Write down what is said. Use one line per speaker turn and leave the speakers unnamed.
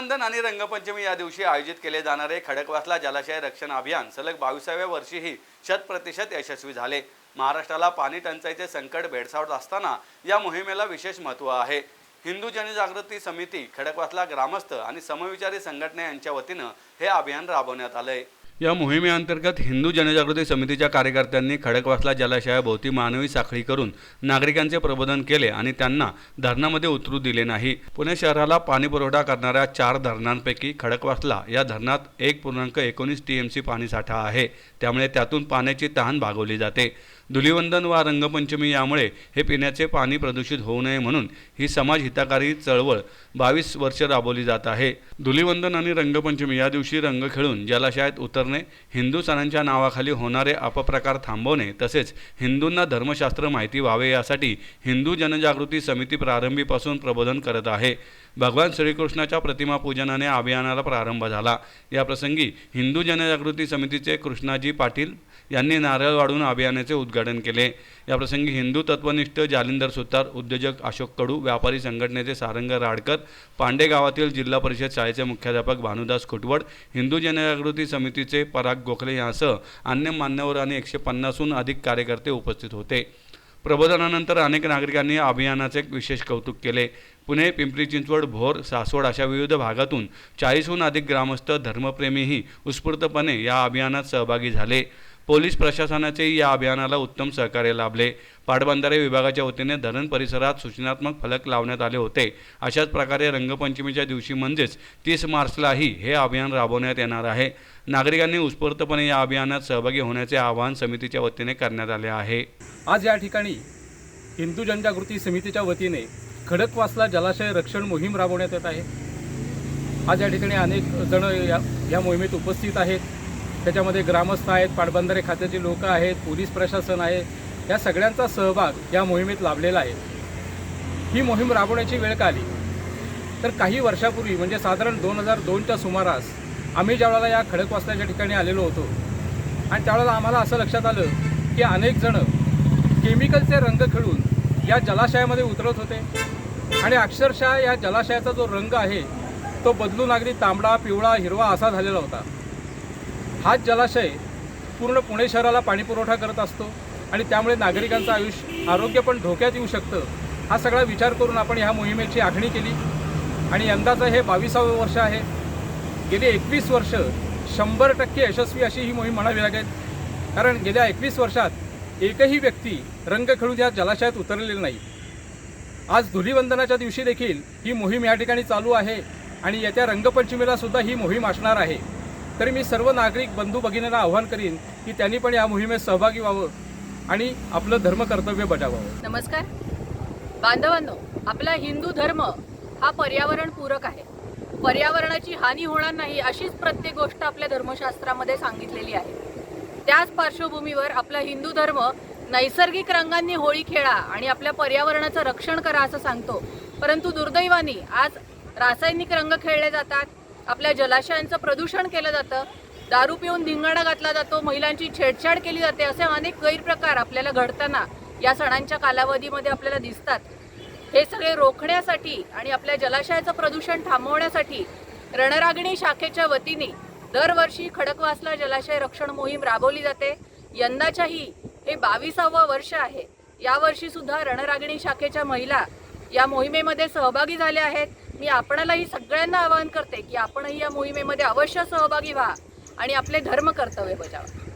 रक्षाबंधन आणि रंगपंचमी या दिवशी आयोजित केले जाणारे खडकवासला जलाशय रक्षण अभियान सलग बावीसाव्या वर्षीही शत प्रतिशत यशस्वी झाले. महाराष्ट्राला पाणी टंचाईचे संकट भेडसावत असताना या मोहिमेला विशेष महत्त्व आहे. हिंदू जनजागृती समिती खडकवासला ग्रामस्थ आणि समविचारी संघटना यांच्या वतीनं हे अभियान राबवण्यात आलंय. या मोहिमेअंतर्गत हिंदू जनजागृती समितीच्या कार्यकर्त्यांनी खडकवासला जलाशयाभोवती मानवी साखळी करून नागरिकांचे प्रबोधन केले आणि त्यांना धरणामध्ये उतरू दिले नाही. पुणे शहराला पाणी पुरवठा करणाऱ्या चार धरणांपैकी खडकवासला या धरणात एक पूर्णांक एकोणीस टी एम सी पाणीसाठा आहे. त्यामुळे त्यातून पाण्याची तहान भागवली जाते. धुलिवंदन वा रंगपंचमी यामुळे हे पिण्याचे पाणी प्रदूषित होऊ नये म्हणून ही समाज हिताकारी चळवळ बावीस वर्ष राबवली जात आहे. धुलिवंदन आणि रंगपंचमी या दिवशी रंग खेळून जलाशयात उतरणे हिंदू सणांच्या नावाखाली होणारे अपप्रकार थांबवणे तसेच हिंदूंना धर्मशास्त्र माहिती व्हावे यासाठी हिंदू जनजागृती समिती प्रारंभीपासून प्रबोधन करत आहे. भगवान श्रीकृष्णाच्या प्रतिमा पूजनाने अभियानाला प्रारंभ झाला. याप्रसंगी हिंदू जनजागृती समितीचे कृष्णाजी पाटील यांनी नारळ वाढून अभियानाचे उद्घाटन केले. याप्रसंगी हिंदू तत्वनिष्ठ जालिंदर सुतार उद्योजक अशोक कडू व्यापारी संघटनेचे सारंग राडकर पांडे गावातील जिल्हा परिषद शाळेचे मुख्याध्यापक भानुदास खुटवड हिंदू जनजागृती समितीचे पराग गोखले यांसह अन्य मान्यवर आणि एकशे पन्नासहून अधिक कार्यकर्ते उपस्थित होते. प्रबोधनानंतर अनेक नागरिकांनी अभियानाचे विशेष कौतुक केले. पुणे पिंपरी चिंचवड भोर सासवड अशा विविध भागातून चाळीसहून अधिक ग्रामस्थ धर्मप्रेमीही उत्स्फूर्तपणे या अभियानात सहभागी झाले. पोलीस प्रशासनाचे या अभियानाला उत्तम सहकार्य लाभले. पाटबंधारे विभागाच्या वतीने धरण परिसरात सूचनात्मक फलक लावण्यात आले होते. अशाच प्रकारे रंगपंचमीच्या दिवशी म्हणजेच तीस मार्चलाही हे अभियान राबवण्यात येणार आहे. नागरिकांनी उत्स्फूर्तपणे या अभियानात सहभागी होण्याचे आवाहन समितीच्या वतीने करण्यात आले आहे.
आज या ठिकाणी हिंदू जनजागृती समितीच्या वतीने खडकवासला जलाशय रक्षण मोहीम राबवण्यात येत आहे. आज या ठिकाणी अनेक जण या या मोहिमेत उपस्थित आहेत. त्याच्यामध्ये ग्रामस्थ आहेत पाटबंधारे खात्याचे लोक आहेत पोलीस प्रशासन आहे. या सगळ्यांचा सहभाग या मोहिमेत लाभलेला आहे. ही मोहीम राबवण्याची वेळ का आली? तर काही वर्षापूर्वी म्हणजे साधारण दोन हजार दोनच्या सुमारास आम्ही ज्यावेळेला या खडकवासल्याच्या ठिकाणी आलेलो होतो आणि त्यावेळेला आम्हाला असं लक्षात आलं की अनेक जण केमिकलचे रंग खेळून या जलाशयामध्ये उतरत होते. आणि अक्षरशः या जलाशयाचा जो रंग आहे तो बदलून अगदी तांबडा पिवळा हिरवा असा झालेला होता. हाच जलाशय पूर्ण पुणे शहराला पाणी पुरवठा करत असतो आणि त्यामुळे नागरिकांचं आयुष्य आरोग्य पण धोक्यात येऊ शकतं हा सगळा विचार करून आपण ह्या मोहिमेची आखणी केली. आणि यंदाचं हे बावीसावं वर्ष आहे. गेली एकवीस वर्ष शंभर टक्के यशस्वी अशी ही मोहीम म्हणावी लागेल. कारण गेल्या एकवीस वर्षात एकही व्यक्ती रंग खेळून या जलाशयात उतरलेली नाही. आज धुलीवंदनाच्या दिवशी देखील ही मोहीम या ठिकाणी चालू आहे आणि येत्या रंगपंचमीला सुद्धा ही मोहीम असणार आहे. तरी मी सर्व नागरिक बंधू भगिनींना आव्हान करीन की त्यांनी पण या मोहिमेत सहभागी व्हावं आणि आपलं धर्म कर्तव्य बजावावं.
नमस्कार. बांधवांनो आपला हिंदू धर्म हा पर्यावरण पूरक आहे. पर्यावरणाची हानी होणार नाही अशीच प्रत्येक गोष्ट आपल्या धर्मशास्त्रामध्ये सांगितलेली आहे. त्याच पार्श्वभूमीवर आपला हिंदू धर्म नैसर्गिक रंगांनी होळी खेळा आणि आपल्या पर्यावरणाचं रक्षण करा असं सांगतो. परंतु दुर्दैवाने आज रासायनिक रंग खेळले जातात आपल्या जलाशयांचं प्रदूषण केलं जातं दारू पिऊन धिंगाणा घातला जातो महिलांची छेडछाड केली जाते असे अनेक गैरप्रकार आपल्याला घडताना या सणांच्या कालावधीमध्ये आपल्याला दिसतात. हे सगळे रोखण्यासाठी आणि आपल्या जलाशयाचं प्रदूषण थांबवण्यासाठी रणरागिणी शाखेच्या वतीने दरवर्षी खडकवासला जलाशय रक्षण मोहीम राबवली जाते. यंदाच्याही हे बावीसावं वर्ष आहे. यावर्षीसुद्धा रणरागिणी शाखेच्या महिला या मोहिमेमध्ये सहभागी झाल्या आहेत. मी आपणालाही सगळ्यांना आवाहन करते की आपणही या मोहिमेमध्ये अवश्य सहभागी व्हा आणि आपले धर्म कर्तव्य बजावा.